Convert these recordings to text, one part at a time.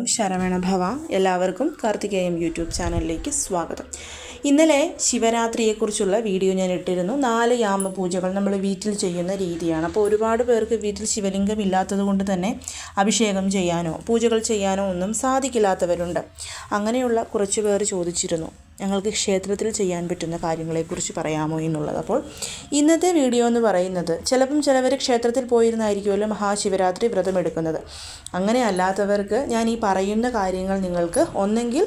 ഓം ശരവണ ഭവ. എല്ലാവർക്കും കാർത്തികേയം യൂട്യൂബ് ചാനലിലേക്ക് സ്വാഗതം. ഇന്നലെ ശിവരാത്രിയെക്കുറിച്ചുള്ള വീഡിയോ ഞാൻ ഇട്ടിരുന്നു. നാല് യാമ പൂജകൾ നമ്മൾ വീട്ടിൽ ചെയ്യുന്ന രീതിയാണ്. അപ്പോൾ ഒരുപാട് പേർക്ക് വീട്ടിൽ ശിവലിംഗം ഇല്ലാത്തത് കൊണ്ട് തന്നെ അഭിഷേകം ചെയ്യാനോ പൂജകൾ ചെയ്യാനോ ഒന്നും സാധിക്കില്ലാത്തവരുണ്ട്. അങ്ങനെയുള്ള കുറച്ച് പേർ ചോദിച്ചിരുന്നു ഞങ്ങൾക്ക് ക്ഷേത്രത്തിൽ ചെയ്യാൻ പറ്റുന്ന കാര്യങ്ങളെക്കുറിച്ച് പറയാമോ? എന്നുള്ളത്. അപ്പോൾ ഇന്നത്തെ വീഡിയോ എന്ന് പറയുന്നത് ചിലപ്പം ചിലവർ ക്ഷേത്രത്തിൽ പോയിരുന്നായിരിക്കുമല്ലോ മഹാശിവരാത്രി വ്രതം എടുക്കുന്നത് അങ്ങനെ അല്ലാത്തവർക്ക് ഞാൻ ഈ പറയുന്ന കാര്യങ്ങൾ നിങ്ങൾക്ക് ഒന്നെങ്കിൽ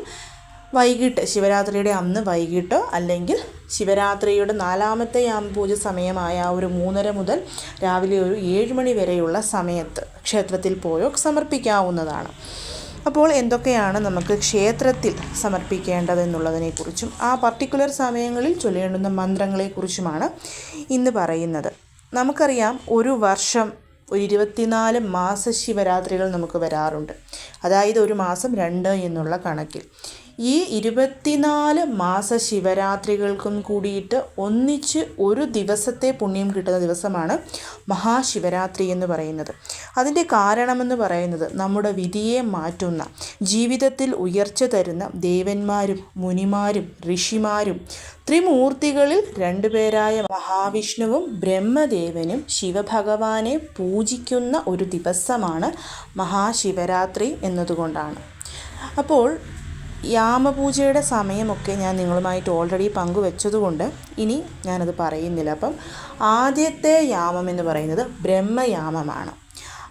വൈകിട്ട് ശിവരാത്രിയുടെ അന്ന് വൈകിട്ടോ അല്ലെങ്കിൽ ശിവരാത്രിയുടെ നാലാമത്തെ യാം പൂജ സമയമായ ആ ഒരു മൂന്നര മുതൽ രാവിലെ ഒരു ഏഴ് മണി വരെയുള്ള സമയത്ത് ക്ഷേത്രത്തിൽ പോയോ സമർപ്പിക്കാവുന്നതാണ്. അപ്പോൾ എന്തൊക്കെയാണ് നമുക്ക് ക്ഷേത്രത്തിൽ സമർപ്പിക്കേണ്ടതെന്നുള്ളതിനെക്കുറിച്ചും ആ പർട്ടിക്കുലർ സമയങ്ങളിൽ ചൊല്ലേണ്ടുന്ന മന്ത്രങ്ങളെക്കുറിച്ചുമാണ് ഇന്ന് പറയുന്നത്. നമുക്കറിയാം ഒരു വർഷം ഒരു ഇരുപത്തിനാല് മാസ ശിവരാത്രികൾ നമുക്ക് വരാറുണ്ട്. അതായത് ഒരു മാസം രണ്ട് എന്നുള്ള കണക്കിൽ. ഈ ഇരുപത്തിനാല് മാസ ശിവരാത്രികൾക്കും കൂടിയിട്ട് ഒന്നിച്ച് ഒരു ദിവസത്തെ പുണ്യം കിട്ടുന്ന ദിവസമാണ് മഹാശിവരാത്രി എന്ന് പറയുന്നത്. അതിന്റെ കാരണമെന്ന് പറയുന്നത് നമ്മുടെ വിധിയെ മാറ്റുന്ന ജീവിതത്തിൽ ഉയർച്ച തരുന്ന ദേവന്മാരും മുനിമാരും ഋഷിമാരും ത്രിമൂർത്തികളിൽ രണ്ടുപേരായ മഹാവിഷ്ണുവും ബ്രഹ്മദേവനും ശിവഭഗവാനെ പൂജിക്കുന്ന ഒരു ദിവസമാണ് മഹാശിവരാത്രി എന്നതുകൊണ്ടാണ്. അപ്പോൾ യാമപൂജയുടെ സമയമൊക്കെ ഞാൻ നിങ്ങളുമായിട്ട് ഓൾറെഡി പങ്കുവെച്ചതുകൊണ്ട് ഇനി ഞാനത് പറയുന്നില്ല. അപ്പം ആദ്യത്തെ യാമം എന്ന് പറയുന്നത് ബ്രഹ്മയാമമാണ്.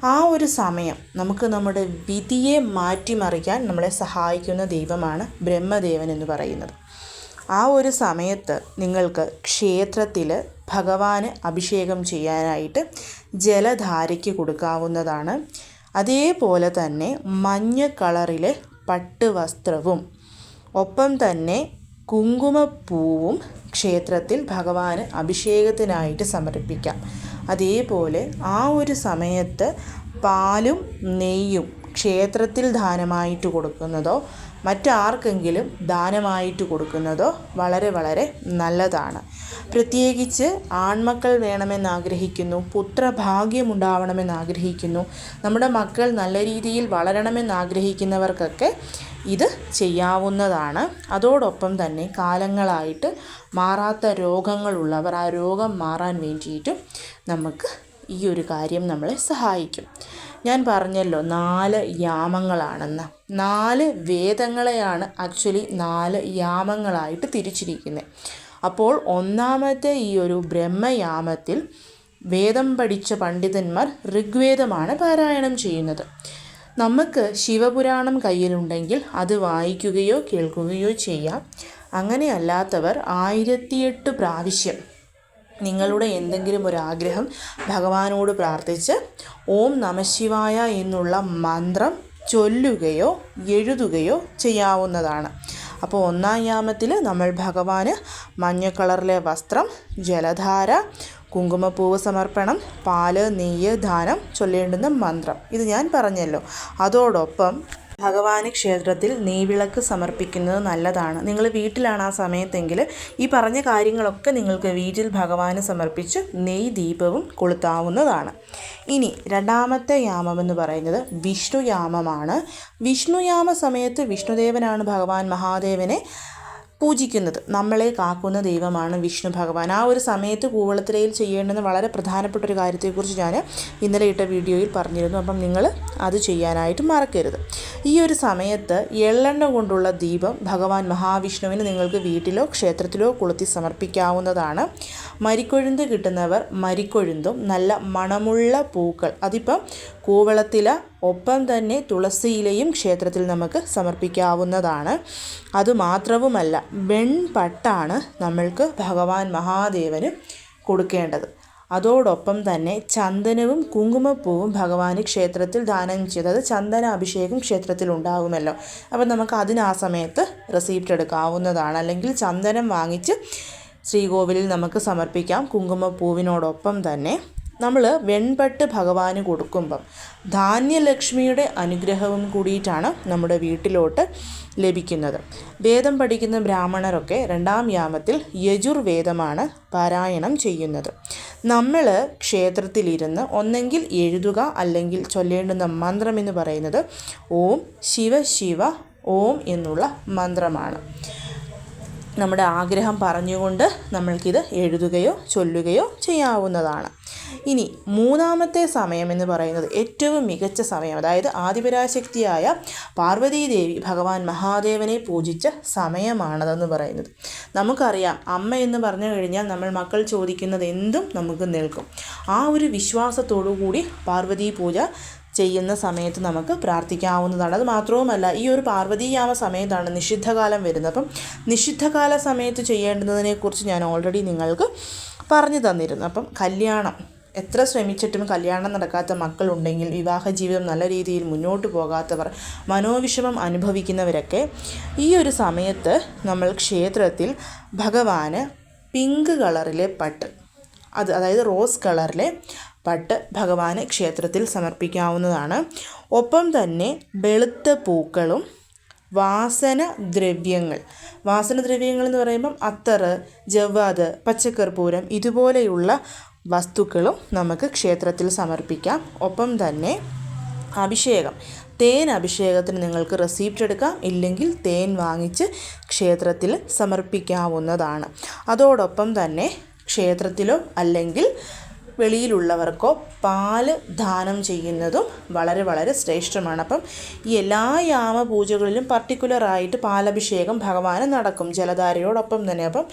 ആ ഒരു സമയം നമുക്ക് നമ്മുടെ വിധിയെ മാറ്റിമറിക്കാൻ നമ്മളെ സഹായിക്കുന്ന ദൈവമാണ് ബ്രഹ്മദേവൻ എന്ന് പറയുന്നത്. ആ ഒരു സമയത്ത് നിങ്ങൾക്ക് ക്ഷേത്രത്തിൽ ഭഗവാന് അഭിഷേകം ചെയ്യാനായിട്ട് ജലധാരയ്ക്ക് കൊടുക്കാവുന്നതാണ്. അതേപോലെ തന്നെ മഞ്ഞ കളറിലെ പട്ട് വസ്ത്രവും ഒപ്പം തന്നെ കുങ്കുമപ്പൂവും ക്ഷേത്രത്തിൽ ഭഗവാന് അഭിഷേകത്തിനായിട്ട് സമർപ്പിക്കാം. അതേപോലെ ആ ഒരു സമയത്ത് പാലും നെയ്യും ക്ഷേത്രത്തിൽ ദാനമായിട്ട് കൊടുക്കുന്നതോ മറ്റാർക്കെങ്കിലും ദാനമായിട്ട് കൊടുക്കുന്നതോ വളരെ വളരെ നല്ലതാണ്. പ്രത്യേകിച്ച് ആൺമക്കൾ വേണമെന്ന് ആഗ്രഹിക്കുന്നു പുത്രഭാഗ്യമുണ്ടാവണമെന്ന് ആഗ്രഹിക്കുന്നു നമ്മുടെ മക്കൾ നല്ല രീതിയിൽ വളരണമെന്ന് ആഗ്രഹിക്കുന്നവർക്കൊക്കെ ഇത് ചെയ്യാവുന്നതാണ്. അതോടൊപ്പം തന്നെ കാലങ്ങളായിട്ട് മാറാത്ത രോഗങ്ങളുള്ളവർ ആ രോഗം മാറാൻ വേണ്ടിയിട്ടും നമുക്ക് ഈ ഒരു കാര്യം നമ്മളെ സഹായിക്കും. ഞാൻ പറഞ്ഞല്ലോ നാല് യാമങ്ങളാണെന്ന്. നാല് വേദങ്ങളെയാണ് ആക്ച്വലി നാല് യാമങ്ങളായിട്ട് തിരിച്ചിരിക്കുന്നത് അപ്പോൾ ഒന്നാമത്തെ ഈ ഒരു ബ്രഹ്മയാമത്തിൽ വേദം പഠിച്ച പണ്ഡിതന്മാർ ഋഗ്വേദമാണ് പാരായണം ചെയ്യുന്നത്. നമുക്ക് ശിവപുരാണം കയ്യിലുണ്ടെങ്കിൽ അത് വായിക്കുകയോ കേൾക്കുകയോ ചെയ്യാം. അങ്ങനെയല്ലാത്തവർ ആയിരത്തിയെട്ട് പ്രാവശ്യം നിങ്ങളുടെ എന്തെങ്കിലും ഒരു ആഗ്രഹം ഭഗവാനോട് പ്രാർത്ഥിച്ച് ഓം നമശിവായ എന്നുള്ള മന്ത്രം ചൊല്ലുകയോ എഴുതുകയോ ചെയ്യാവുന്നതാണ്. അപ്പോൾ ഒന്നാം യാമത്തിൽ നമ്മൾ ഭഗവാന് മഞ്ഞ കളറിലെ വസ്ത്രം ജലധാര കുങ്കുമപ്പൂവ് സമർപ്പണം പാൽ നെയ്യ് ദാനം ചൊല്ലേണ്ടുന്ന മന്ത്രം. ഇത് ഞാൻ പറഞ്ഞല്ലോ. അതോടൊപ്പം ഭഗവാന് ക്ഷേത്രത്തിൽ നെയ്വിളക്ക് സമർപ്പിക്കുന്നത് നല്ലതാണ്. നിങ്ങൾ വീട്ടിലാണ് ആ സമയത്തെങ്കിൽ ഈ പറഞ്ഞ കാര്യങ്ങളൊക്കെ നിങ്ങൾക്ക് വീട്ടിൽ ഭഗവാന് സമർപ്പിച്ച് നെയ് ദീപവും കൊളുത്താവുന്നതാണ്. ഇനി രണ്ടാമത്തെ യാമം എന്ന് പറയുന്നത് വിഷ്ണുയാമമാണ്. വിഷ്ണുയാമ സമയത്ത് വിഷ്ണുദേവനാണ് ഭഗവാൻ മഹാദേവനെ പൂജിക്കുന്നത്. നമ്മളെ കാക്കുന്ന ദൈവമാണ് വിഷ്ണു ഭഗവാൻ. ആ ഒരു സമയത്ത് കൂവളത്തിരയിൽ ചെയ്യേണ്ടുന്ന വളരെ പ്രധാനപ്പെട്ട ഒരു കാര്യത്തെക്കുറിച്ച് ഞാൻ ഇന്നലെ ഇട്ട വീഡിയോയിൽ പറഞ്ഞിരുന്നു. അപ്പം നിങ്ങൾ അത് ചെയ്യാനായിട്ട് മറക്കരുത്. ഈ ഒരു സമയത്ത് എള്ളെണ്ണ കൊണ്ടുള്ള ദീപം ഭഗവാൻ മഹാവിഷ്ണുവിന് നിങ്ങൾക്ക് വീട്ടിലോ ക്ഷേത്രത്തിലോ കൊളുത്തി സമർപ്പിക്കാവുന്നതാണ്. മരിക്കൊഴുന്ത് കിട്ടുന്നവർ മരിക്കൊഴുന്തും നല്ല മണമുള്ള പൂക്കൾ. അതിപ്പം കൂവളത്തില ഒപ്പം തന്നെ തുളസിയിലയും ക്ഷേത്രത്തിൽ നമുക്ക് സമർപ്പിക്കാവുന്നതാണ്. അതുമാത്രവുമല്ല വെൺപട്ടാണ് നമ്മൾക്ക് ഭഗവാൻ മഹാദേവന് കൊടുക്കേണ്ടത്. അതോടൊപ്പം തന്നെ ചന്ദനവും കുങ്കുമപ്പൂവും ഭഗവാന് ക്ഷേത്രത്തിൽ ദാനം ചെയ്തത് ചന്ദന അഭിഷേകം ക്ഷേത്രത്തിൽ ഉണ്ടാകുമല്ലോ. അപ്പം നമുക്ക് അതിന് ആ സമയത്ത് റെസീപ്റ്റ് എടുക്കാവുന്നതാണ്. അല്ലെങ്കിൽ ചന്ദനം വാങ്ങിച്ച് ശ്രീകോവിലിൽ നമുക്ക് സമർപ്പിക്കാം കുങ്കുമപ്പൂവിനോടൊപ്പം തന്നെ. നമ്മൾ വെൺപട്ട് ഭഗവാന് കൊടുക്കുമ്പം ധാന്യലക്ഷ്മിയുടെ അനുഗ്രഹവും കൂടിയിട്ടാണ് നമ്മുടെ വീട്ടിലോട്ട് ലഭിക്കുന്നത്. വേദം പഠിക്കുന്ന ബ്രാഹ്മണരൊക്കെ രണ്ടാം യാമത്തിൽ യജുർവേദമാണ് പാരായണം ചെയ്യുന്നത്. നമ്മൾ ക്ഷേത്രത്തിലിരുന്ന് ഒന്നെങ്കിൽ എഴുതുക അല്ലെങ്കിൽ ചൊല്ലേണ്ടുന്ന മന്ത്രം എന്ന് പറയുന്നത് ഓം ശിവ ശിവ ഓം എന്നുള്ള മന്ത്രമാണ്. നമ്മുടെ ആഗ്രഹം പറഞ്ഞുകൊണ്ട് നമ്മൾക്കിത് എഴുതുകയോ ചൊല്ലുകയോ ചെയ്യാവുന്നതാണ്. ഇനി മൂന്നാമത്തെ സമയം എന്ന് പറയുന്നത് ഏറ്റവും മികച്ച സമയം. അതായത് ആദിപരാശക്തിയായ പാർവതീദേവി ഭഗവാൻ മഹാദേവനെ പൂജിച്ച സമയമാണതെന്ന് പറയുന്നത്. നമുക്കറിയാം അമ്മ എന്ന് പറഞ്ഞു കഴിഞ്ഞാൽ നമ്മൾ മക്കൾ ചോദിക്കുന്നത് എന്തും നമുക്ക് നിൽക്കും ആ ഒരു വിശ്വാസത്തോടു കൂടി പാർവതീ പൂജ ചെയ്യുന്ന സമയത്ത് നമുക്ക് പ്രാർത്ഥിക്കാവുന്നതാണ്. അത് മാത്രവുമല്ല ഈ ഒരു പാർവതീയാമ സമയത്താണ് നിഷിദ്ധകാലം വരുന്നത്. അപ്പം നിഷിദ്ധകാല സമയത്ത് ചെയ്യേണ്ടതിനെക്കുറിച്ച് ഞാൻ ഓൾറെഡി നിങ്ങൾക്ക് പറഞ്ഞു തന്നിരുന്നു. അപ്പം കല്യാണം എത്ര ശ്രമിച്ചിട്ടും കല്യാണം നടക്കാത്ത മക്കളുണ്ടെങ്കിൽ വിവാഹ ജീവിതം നല്ല രീതിയിൽ മുന്നോട്ട് പോകാത്തവർ മനോവിഷമം അനുഭവിക്കുന്നവരൊക്കെ ഈ ഒരു സമയത്ത് നമ്മൾ ക്ഷേത്രത്തിൽ ഭഗവാന് പിങ്ക് കളറിലെ പട്ട് അത് അതായത് റോസ് കളറിലെ പട്ട് ഭഗവാന് ക്ഷേത്രത്തിൽ സമർപ്പിക്കാവുന്നതാണ്. ഒപ്പം തന്നെ വെളുത്ത പൂക്കളും വാസന ദ്രവ്യങ്ങൾ വാസന ദ്രവ്യങ്ങൾ എന്ന് പറയുമ്പം അത്തറ് ജവ്വാത് പച്ചക്കർപ്പൂരം ഇതുപോലെയുള്ള വസ്തുക്കളും നമുക്ക് ക്ഷേത്രത്തിൽ സമർപ്പിക്കാം. ഒപ്പം തന്നെ അഭിഷേകം. തേൻ അഭിഷേകത്തിന് നിങ്ങൾക്ക് റെസിപ്റ്റ് എടുക്കാം. ഇല്ലെങ്കിൽ തേൻ വാങ്ങിച്ച് ക്ഷേത്രത്തിൽ സമർപ്പിക്കാവുന്നതാണ്. അതോടൊപ്പം തന്നെ ക്ഷേത്രത്തിലോ അല്ലെങ്കിൽ വെളിയിലുള്ളവർക്കോ പാൽ ദാനം ചെയ്യുന്നതും വളരെ വളരെ ശ്രേഷ്ഠമാണ്. അപ്പം ഈ എല്ലാ യാമ പൂജകളിലും പർട്ടിക്കുലറായിട്ട് പാലഭിഷേകം ഭഗവാന് നടക്കും ജലധാരയോടൊപ്പം തന്നെ. അപ്പം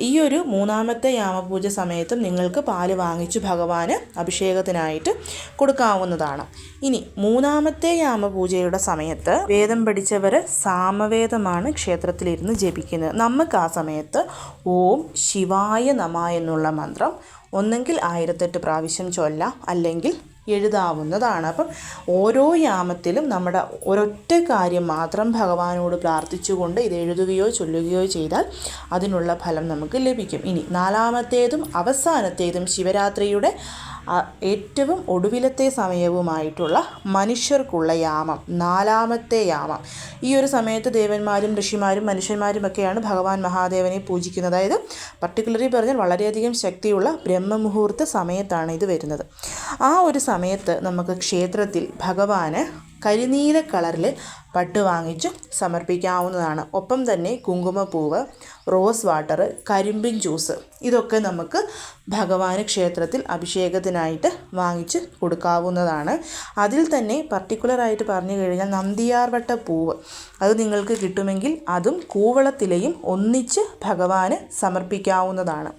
ഈ ഒരു മൂന്നാമത്തെ യാമപൂജ സമയത്തും നിങ്ങൾക്ക് പാൽ വാങ്ങിച്ച് ഭഗവാന് അഭിഷേകത്തിനായിട്ട് കൊടുക്കാവുന്നതാണ്. ഇനി മൂന്നാമത്തെ യാമപൂജയുടെ സമയത്ത് വേദം പഠിച്ചവർ സാമവേദമാണ് ക്ഷേത്രത്തിലിരുന്ന് ജപിക്കുന്നത്. നമുക്ക് ആ സമയത്ത് ഓം ശിവായ നമ എന്നുള്ള മന്ത്രം ഒന്നെങ്കിൽ ആയിരത്തെട്ട് പ്രാവശ്യം ചൊല്ലാം അല്ലെങ്കിൽ എഴുതാവുന്നതാണ്. അപ്പം ഓരോ യാമത്തിലും നമ്മുടെ ഒരൊറ്റ കാര്യം മാത്രം ഭഗവാനോട് പ്രാർത്ഥിച്ചുകൊണ്ട് ഇത് എഴുതുകയോ ചൊല്ലുകയോ ചെയ്താൽ അതിനുള്ള ഫലം നമുക്ക് ലഭിക്കും. ഇനി നാലാമത്തേതും അവസാനത്തേതും ശിവരാത്രിയുടെ ഏറ്റവും ഒടുവിലത്തെ സമയവുമായിട്ടുള്ള മനുഷ്യർക്കുള്ള യാമം നാലാമത്തെ യാമം. ഈ ഒരു സമയത്ത് ദേവന്മാരും ഋഷിമാരും മനുഷ്യന്മാരും ഒക്കെയാണ് ഭഗവാൻ മഹാദേവനെ പൂജിക്കുന്നത്. അതായത് പർട്ടിക്കുലറി പറഞ്ഞാൽ വളരെയധികം ശക്തിയുള്ള ബ്രഹ്മമുഹൂർത്ത സമയത്താണ് ഇത് വരുന്നത്. ആ ഒരു സമയത്ത് നമുക്ക് ക്ഷേത്രത്തിൽ ഭഗവാന് കരിനീല കളറിൽ പട്ട് വാങ്ങിച്ചു സമർപ്പിക്കാവുന്നതാണ്. ഒപ്പം തന്നെ കുങ്കുമപ്പൂവ് റോസ് വാട്ടർ കരിമ്പിൻ ജ്യൂസ് ഇതൊക്കെ നമുക്ക് ഭഗവാന് ക്ഷേത്രത്തിൽ അഭിഷേകത്തിനായിട്ട് വാങ്ങിച്ച് കൊടുക്കാവുന്നതാണ്. അതിൽ തന്നെ പർട്ടിക്കുലറായിട്ട് പറഞ്ഞു കഴിഞ്ഞാൽ നന്ദിയാർവട്ട പൂവ് അത് നിങ്ങൾക്ക് കിട്ടുമെങ്കിൽ അതും കൂവളത്തിലെയും ഒന്നിച്ച് ഭഗവാന് സമർപ്പിക്കാവുന്നതാണ്.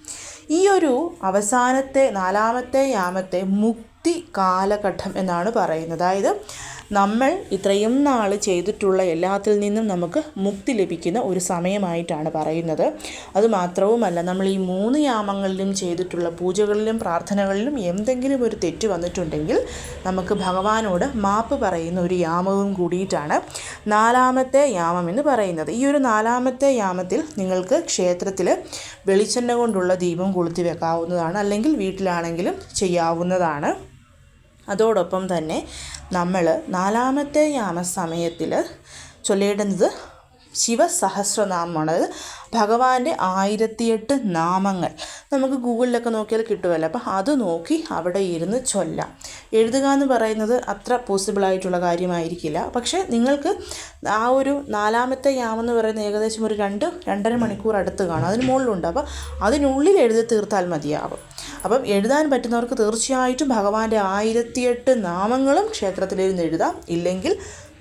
ഈ ഒരു അവസാനത്തെ നാലാമത്തെ യാമത്തെ മുക്തി കാലഘട്ടം എന്നാണ് പറയുന്നത്. അതായത് നമ്മൾ ഇത്രയും നാൾ ചെയ്തിട്ടുള്ള എല്ലാത്തിൽ നിന്നും നമുക്ക് മുക്തി ലഭിക്കുന്ന ഒരു സമയമായിട്ടാണ് പറയുന്നത്. അതുമാത്രവുമല്ല നമ്മൾ ഈ മൂന്ന് യാമങ്ങളിലും ചെയ്തിട്ടുള്ള പൂജകളിലും പ്രാർത്ഥനകളിലും എന്തെങ്കിലും ഒരു തെറ്റ് വന്നിട്ടുണ്ടെങ്കിൽ നമുക്ക് ഭഗവാനോട് മാപ്പ് പറയുന്ന ഒരു യാമവും കൂടിയിട്ടാണ് നാലാമത്തെ യാമം എന്ന് പറയുന്നത്. ഈ ഒരു നാലാമത്തെ യാമത്തിൽ നിങ്ങൾക്ക് ക്ഷേത്രത്തിൽ വെളിച്ചെണ്ണ കൊണ്ടുള്ള ദീപം കൊളുത്തി വെക്കാവുന്നതാണ് അല്ലെങ്കിൽ വീട്ടിലാണെങ്കിലും ചെയ്യാവുന്നതാണ്. അതോടൊപ്പം തന്നെ നമ്മൾ നാലാമത്തെ യാമസമയത്തിൽ ചൊല്ലേണ്ടുന്നത് ശിവസഹസ്രനാമമാണ് ഭഗവാന്റെ ആയിരത്തിയെട്ട് നാമങ്ങൾ നമുക്ക് ഗൂഗിളിലൊക്കെ നോക്കിയാൽ കിട്ടുമല്ലോ. അപ്പം അത് നോക്കി അവിടെ ഇരുന്ന് ചൊല്ലാം. എഴുതുക എന്ന് പറയുന്നത് അത്ര പോസിബിളായിട്ടുള്ള കാര്യമായിരിക്കില്ല. പക്ഷേ നിങ്ങൾക്ക് ആ ഒരു നാലാമത്തെ യാമെന്ന് പറയുന്ന ഏകദേശം ഒരു രണ്ട് രണ്ടര മണിക്കൂർ അടുത്ത് കാണും. അതിന് മുകളിലുണ്ട്. അപ്പോൾ അതിനുള്ളിൽ എഴുതി തീർത്താൽ മതിയാവും. അപ്പം എഴുതാൻ പറ്റുന്നവർക്ക് തീർച്ചയായിട്ടും ഭഗവാന്റെ ആയിരത്തിയെട്ട് നാമങ്ങളും ക്ഷേത്രത്തിലിരുന്ന് എഴുതാം. ഇല്ലെങ്കിൽ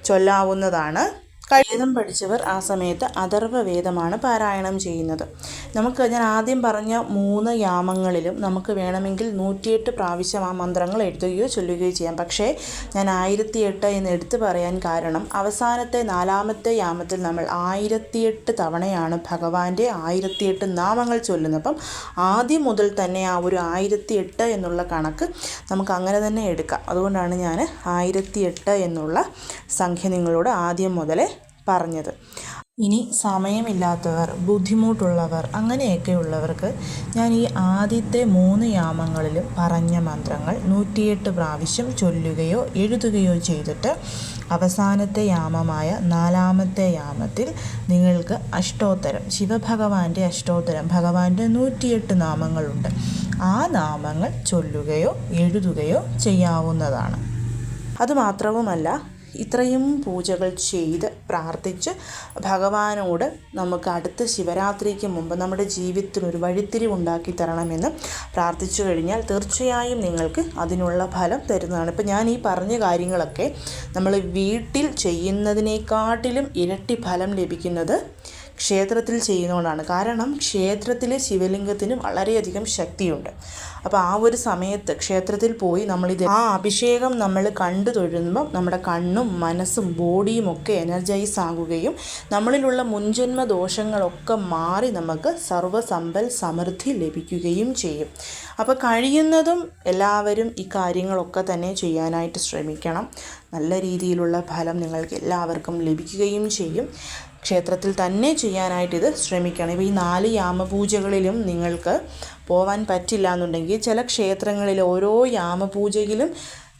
ചൊല്ലാവുന്നതാണ് വേദം പഠിച്ചവർ ആ സമയത്ത് അഥർവ വേദമാണ് പാരായണം ചെയ്യുന്നത്. നമുക്ക് ഞാൻ ആദ്യം പറഞ്ഞ മൂന്ന് യാമങ്ങളിലും നമുക്ക് വേണമെങ്കിൽ നൂറ്റിയെട്ട് പ്രാവശ്യം ആ മന്ത്രങ്ങൾ എഴുതുകയോ ചൊല്ലുകയോ ചെയ്യാം. പക്ഷേ ഞാൻ ആയിരത്തിയെട്ട് എന്ന് എടുത്തു പറയാൻ കാരണം അവസാനത്തെ നാലാമത്തെ യാമത്തിൽ നമ്മൾ ആയിരത്തിയെട്ട് തവണയാണ് ഭഗവാന്റെ ആയിരത്തിയെട്ട് നാമങ്ങൾ ചൊല്ലുന്നത്. അപ്പം ആദ്യം മുതൽ തന്നെ ആ ഒരു ആയിരത്തിയെട്ട് എന്നുള്ള കണക്ക് നമുക്ക് അങ്ങനെ തന്നെ എടുക്കാം. അതുകൊണ്ടാണ് ഞാൻ ആയിരത്തിയെട്ട് എന്നുള്ള സംഖ്യ നിങ്ങളോട് ആദ്യം മുതലേ പറഞ്ഞത്. ഇനി സമയമില്ലാത്തവർ ബുദ്ധിമുട്ടുള്ളവർ അങ്ങനെയൊക്കെയുള്ളവർക്ക് ഞാൻ ഈ ആദ്യത്തെ മൂന്ന് യാമങ്ങളിലും പറഞ്ഞ മന്ത്രങ്ങൾ നൂറ്റിയെട്ട് പ്രാവശ്യം ചൊല്ലുകയോ എഴുതുകയോ ചെയ്തിട്ട് അവസാനത്തെ യാമമായ നാലാമത്തെ യാമത്തിൽ നിങ്ങൾക്ക് അഷ്ടോത്തരം ശിവഭഗവാന്റെ അഷ്ടോത്തരം ഭഗവാന്റെ നൂറ്റിയെട്ട് നാമങ്ങളുണ്ട്. ആ നാമങ്ങൾ ചൊല്ലുകയോ എഴുതുകയോ ചെയ്യാവുന്നതാണ്. അതുമാത്രവുമല്ല ഇത്രയും പൂജകൾ ചെയ്ത് പ്രാർത്ഥിച്ച് ഭഗവാനോട് നമുക്ക് അടുത്ത ശിവരാത്രിക്ക് മുമ്പ് നമ്മുടെ ജീവിതത്തിൽ ഒരു വഴിത്തിരിവുണ്ടാക്കി തരണമെന്ന് പ്രാർത്ഥിച്ചു കഴിഞ്ഞാൽ തീർച്ചയായും നിങ്ങൾക്ക് അതിനുള്ള ഫലം തരുന്നതാണ്. ഇപ്പം ഞാൻ ഈ പറഞ്ഞ കാര്യങ്ങളൊക്കെ നമ്മൾ വീട്ടിൽ ചെയ്യുന്നതിനേക്കാട്ടിലും ഇരട്ടി ഫലം ലഭിക്കുന്നത് ക്ഷേത്രത്തിൽ ചെയ്യുന്നതുകൊണ്ടാണ്. കാരണം ക്ഷേത്രത്തിലെ ശിവലിംഗത്തിന് വളരെയധികം ശക്തിയുണ്ട്. അപ്പോൾ ആ ഒരു സമയത്ത് ക്ഷേത്രത്തിൽ പോയി നമ്മളിത് ആ അഭിഷേകം നമ്മൾ കണ്ടു തൊഴുമ്പം നമ്മുടെ കണ്ണും മനസ്സും ബോഡിയും ഒക്കെ എനർജൈസ് ആകുകയും നമ്മളിലുള്ള മുൻജന്മ ദോഷങ്ങളൊക്കെ മാറി നമുക്ക് സർവസമ്പൽ സമൃദ്ധി ലഭിക്കുകയും ചെയ്യും. അപ്പോൾ കഴിയുന്നതും എല്ലാവരും ഈ കാര്യങ്ങളൊക്കെ തന്നെ ചെയ്യാനായിട്ട് ശ്രമിക്കണം. നല്ല രീതിയിലുള്ള ഫലം നിങ്ങൾക്ക് എല്ലാവർക്കും ലഭിക്കുകയും ചെയ്യും. ക്ഷേത്രത്തിൽ തന്നെ ചെയ്യാനായിട്ട് ഇത് ശ്രമിക്കണം ഇപ്പോൾ ഈ നാല് യാമപൂജകളിലും നിങ്ങൾക്ക് പോവാൻ പറ്റില്ല എന്നുണ്ടെങ്കിൽ ചില ക്ഷേത്രങ്ങളിൽ ഓരോ യാമപൂജയിലും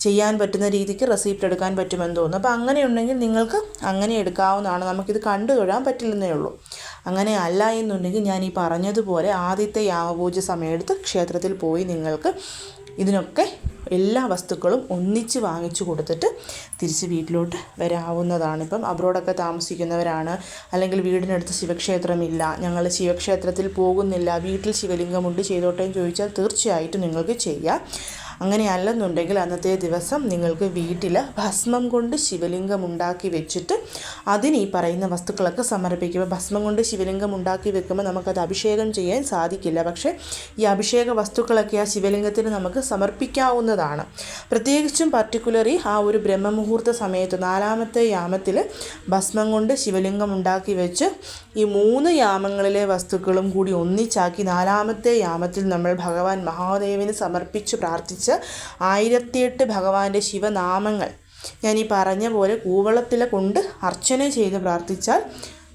ചെയ്യാൻ പറ്റുന്ന രീതിക്ക് റെസിപ്റ്റ് എടുക്കാൻ പറ്റുമെന്ന് തോന്നുന്നു. അപ്പോൾ അങ്ങനെ ഉണ്ടെങ്കിൽ നിങ്ങൾക്ക് അങ്ങനെ എടുക്കാവുന്നതാണ്. നമുക്കിത് കണ്ടു തൊഴാൻ പറ്റില്ലെന്നേ ഉള്ളൂ. അങ്ങനെ അല്ല എന്നുണ്ടെങ്കിൽ ഞാൻ ഈ പറഞ്ഞതുപോലെ ആദ്യത്തെ യാമപൂജ സമയത്ത് ക്ഷേത്രത്തിൽ പോയി നിങ്ങൾക്ക് ഇതിനൊക്കെ എല്ലാ വസ്തുക്കളും ഒന്നിച്ച് വാങ്ങിച്ചു കൊടുത്തിട്ട് തിരിച്ച് വീട്ടിലോട്ട് വരാവുന്നതാണ്. ഇപ്പം അബ്രോഡൊക്കെ താമസിക്കുന്നവരാണ്. അല്ലെങ്കിൽ വീടിനടുത്ത് ശിവക്ഷേത്രമില്ല. ഞങ്ങൾ ശിവക്ഷേത്രത്തിൽ പോകുന്നില്ല. വീട്ടിൽ ശിവലിംഗമുണ്ട് ചെയ്തോട്ടേന്ന് ചോദിച്ചാൽ തീർച്ചയായിട്ടും നിങ്ങൾക്ക് ചെയ്യാം. അങ്ങനെയല്ലെന്നുണ്ടെങ്കിൽ അന്നത്തെ ദിവസം നിങ്ങൾക്ക് വീട്ടിൽ ഭസ്മം കൊണ്ട് ശിവലിംഗം ഉണ്ടാക്കി വെച്ചിട്ട് അതിന് ഈ പറയുന്ന വസ്തുക്കളൊക്കെ സമർപ്പിക്കുക. ഭസ്മം കൊണ്ട് ശിവലിംഗം ഉണ്ടാക്കി വെക്കുമ്പോൾ നമുക്കത് അഭിഷേകം ചെയ്യാൻ സാധിക്കില്ല. പക്ഷേ ഈ അഭിഷേക വസ്തുക്കളൊക്കെ ആ ശിവലിംഗത്തിന് നമുക്ക് സമർപ്പിക്കാവുന്നതാണ്. പ്രത്യേകിച്ചും പർട്ടിക്കുലറി ആ ഒരു ബ്രഹ്മമുഹൂർത്ത സമയത്ത് നാലാമത്തെ യാമത്തിൽ ഭസ്മം കൊണ്ട് ശിവലിംഗം ഉണ്ടാക്കി വെച്ച് ഈ മൂന്ന് യാമങ്ങളിലെ വസ്തുക്കളും കൂടി ഒന്നിച്ചാക്കി നാലാമത്തെ യാമത്തിൽ നമ്മൾ ഭഗവാൻ മഹാദേവന് സമർപ്പിച്ച് പ്രാർത്ഥിച്ച് ആയിരത്തിയെട്ട് ഭഗവാന്റെ ശിവനാമങ്ങൾ. ഞാൻ ഈ പറഞ്ഞ പോലെ കൂവളത്തിലെ കൊണ്ട് അർച്ചന ചെയ്ത് പ്രാർത്ഥിച്ചാൽ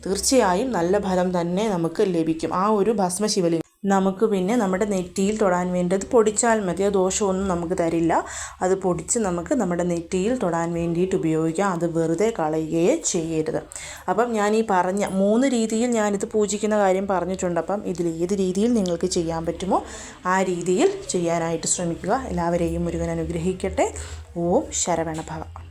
തീർച്ചയായും നല്ല ഫലം തന്നെ നമുക്ക് ലഭിക്കും. ആ ഒരു ഭസ്മ ശിവലിംഗം നമുക്ക് പിന്നെ നമ്മുടെ നെറ്റിയിൽ തൊടാൻ വേണ്ടത് പൊടിച്ചാൽ മതി. ആ ദോഷമൊന്നും നമുക്ക് തരില്ല. അത് പൊടിച്ച് നമുക്ക് നമ്മുടെ നെറ്റിയിൽ തൊടാൻ വേണ്ടിയിട്ട് ഉപയോഗിക്കാം. അത് വെറുതെ കളയുകയേ ചെയ്യരുത്. അപ്പം ഞാൻ ഈ പറഞ്ഞ മൂന്ന് രീതിയിൽ ഞാനിത് പൂജിക്കുന്ന കാര്യം പറഞ്ഞിട്ടുണ്ട്. അപ്പം ഇതിൽ ഏത് രീതിയിൽ നിങ്ങൾക്ക് ചെയ്യാൻ പറ്റുമോ ആ രീതിയിൽ ചെയ്യാനായിട്ട് ശ്രമിക്കുക. എല്ലാവരെയും മുരുകൻ അനുഗ്രഹിക്കട്ടെ. ഓം ശരവണഭവ.